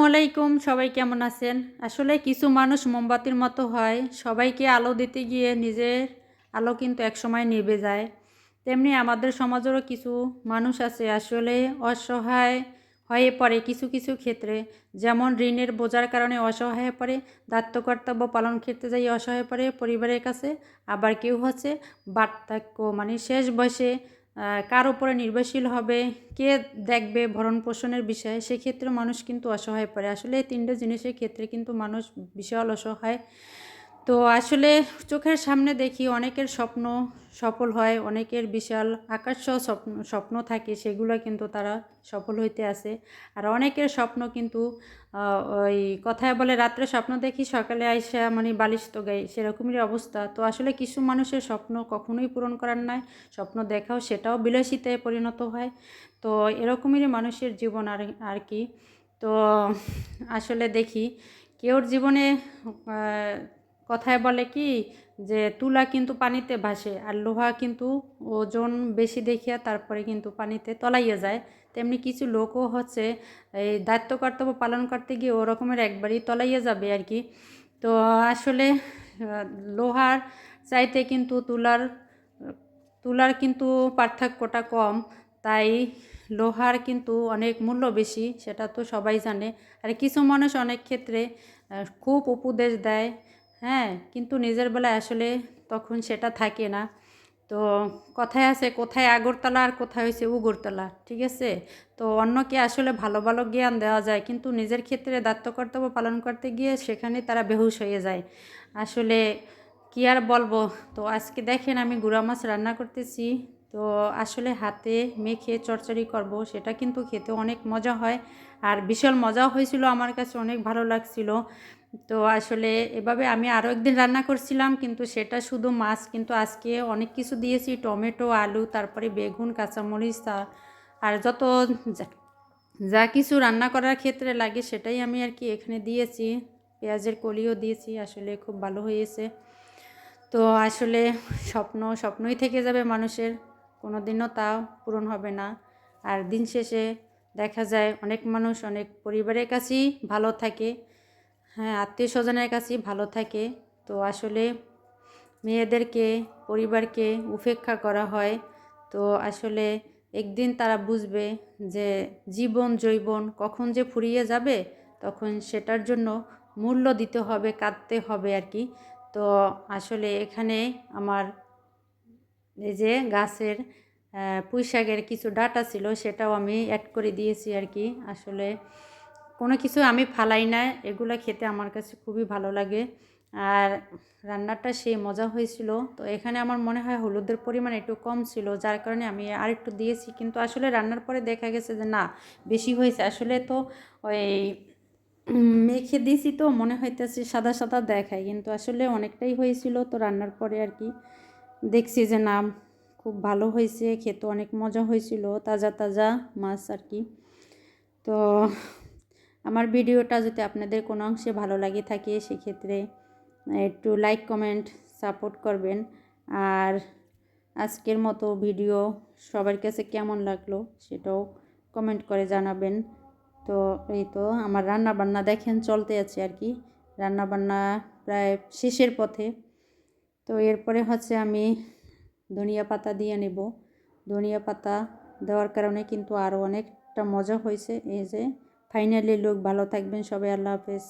আসসালামু আলাইকুম, সবাই কেমন আছেন? আসলে কিছু মানুষ মোমবাতির মতো হয়, সবাইকে আলো দিতে গিয়ে নিজের আলো কিন্তু একসময় নিভে যায়। তেমনি আমাদের সমাজেরও কিছু মানুষ আছে আসলে অসহায় হয়ে পড়ে কিছু কিছু ক্ষেত্রে। যেমন ঋণের বোঝার কারণে অসহায় হয়ে পড়ে দায়িত্ব কর্তব্য পালন ক্ষেত্রে যাই অসহায় পড়ে পরিবারের কাছে, আবার কেউ হচ্ছে বার্ধক্য মানে শেষ বয়সে কার উপরে নির্ভরশীল হবে, কে দেখবে ভরণ পোষণের বিষয়ে, সেক্ষেত্রে মানুষ কিন্তু অসহায় পড়ে। আসলে এই তিনটে জিনিসের ক্ষেত্রে কিন্তু মানুষ বিশাল অসহায়। তো আসলে চোখের সামনে দেখি অনেকের স্বপ্ন সফল হয়, অনেকের বিশাল আকাশ স্বপ্ন স্বপ্ন থাকে, সেগুলো কিন্তু তারা সফল হইতে আসে আর অনেকের স্বপ্ন কিন্তু ওই কথায় বলে, রাত্রে স্বপ্ন দেখি, সকালে আইসা মানে বালিশ তো গাই, সেরকমই অবস্থা। তো আসলে কিছু মানুষের স্বপ্ন কখনোই পূরণ করার নাই, স্বপ্ন দেখাও সেটাও বিলাসিতায় পরিণত হয়। তো এরকমেরই মানুষের জীবন আর আর কি। তো আসলে দেখি, কেউর জীবনে কথায় বলে কি যে, তুলা কিন্তু পানিতে ভাসে আর লোহা কিন্তু ওজন বেশি দেখিয়া তারপরে কিন্তু পানিতে তলাইয়া যায়। তেমনি কিছু লোকও হচ্ছে এই দায়িত্ব কর্তব্য পালন করতে গিয়ে ওরকমের একবারই তলাইয়া যাবে আর কি। তো আসলে, লোহার চাইতে কিন্তু তুলার তুলার কিন্তু পার্থক্যটা কম, তাই লোহার কিন্তু অনেক মূল্য বেশি, সেটা তো সবাই জানে। আর কিছু মানুষ অনেক ক্ষেত্রে খুব উপদেশ দেয় হ্যাঁ কিন্তু নিজের বেলায় আসলে তখন সেটা থাকে না। তো কথায় আছে, কোথায় আগরতলা আর কোথায় হয়েছে উগরতলা, ঠিক আছে? তো অন্যকে আসলে ভালো ভালো জ্ঞান দেওয়া যায়, কিন্তু নিজের ক্ষেত্রে দায়িত্ব কর্তব্য পালন করতে গিয়ে সেখানে তারা বেহুশ হয়ে যায়। আসলে কি আর বলব? তো আজকে দেখেন আমি গুঁড়া মাছ রান্না করতেছি। তো আসলে হাতে মেখে চরচড়ি করব, সেটা কিন্তু খেতে অনেক মজা হয়। আর বিশাল মজাও হয়েছিল আমার কাছে, অনেক ভালো লাগছিল। তো আসলে এভাবে আমি আরও একদিন রান্না করছিলাম, কিন্তু সেটা শুধু মাছ, কিন্তু আজকে অনেক কিছু দিয়েছি। টমেটো, আলু, তারপরে বেগুন, কাঁচামরিচ, তা- আর যত যা- যা কিছু রান্না করার ক্ষেত্রে লাগে, সেটাই আমি আর কি এখানে দিয়েছি। পেঁয়াজের কলিও দিয়েছি, আসলে খুব ভালো হয়েছে। তো আসলে স্বপ্ন, স্বপ্নই থেকে যাবে মানুষের। কোনো দিনও তা পূরণ হবে না। আর দিন শেষে দেখা যায় অনেক মানুষ, অনেক পরিবারের কাছেই ভালো থাকে। হ্যাঁ আত্মীয় স্বজনের কাছেই ভালো থাকে। তো আসলে মেয়েদেরকে, পরিবারকে উপেক্ষা করা হয়। তো আসলে একদিন তারা বুঝবে যে জীবন জৈবন কখন যে ফুরিয়ে যাবে, তখন সেটার জন্য মূল্য দিতে হবে, কাঁদতে হবে আর কি। তো আসলে এখানে আমার এই যে গাছের পুঁই শাকের কিছু ডাটা ছিল সেটাও আমি অ্যাড করে দিয়েছি আর কি। আসলে কোনো কিছু আমি ফালাই না এগুলো খেতে আমার কাছে খুবই ভালো লাগে। আর রান্নাটা সেই মজা হয়েছিল। তো এখানে আমার মনে হয় হলুদের পরিমাণ একটু কম ছিল, যার কারণে আমি আর একটু দিয়েছি। কিন্তু আসলে রান্নার পরে দেখা গেছে যে না, বেশি হয়েছে। আসলে তো ওই মেখে দিয়েছি তো, মনে হইতেছে সাদা সাদা দেখায়। কিন্তু আসলে অনেকটাই হয়েছিল তো রান্নার পরে আর কি। দেখছি যে না, খুব ভালো হয়েছে, খেতে অনেক মজা হয়েছিল, তাজা তাজা মাছ আর কি। তো আমার ভিডিওটা যদি আপনাদের কোনো অংশে ভালো লাগে থাকে, সেক্ষেত্রে একটু লাইক কমেন্ট সাপোর্ট করবেন। আর আজকের মতো ভিডিও সবার কাছে কেমন লাগল, সেটাও কমেন্ট করে জানাবেন। তো এই তো আমার রান্না বান্না দেখেন, চলতে আছে আর কি। রান্না বান্না প্রায় শেষের পথে। তো এরপরে হচ্ছে আমি ধনিয়া পাতা দিয়ে নেব। ধনিয়া পাতা দেওয়ার কারণে কিন্তু আরও অনেকটা মজা হয়েছে। এই যে ফাইনালি লোক ভালো থাকবেন সবাই, আল্লাহ হাফেজ।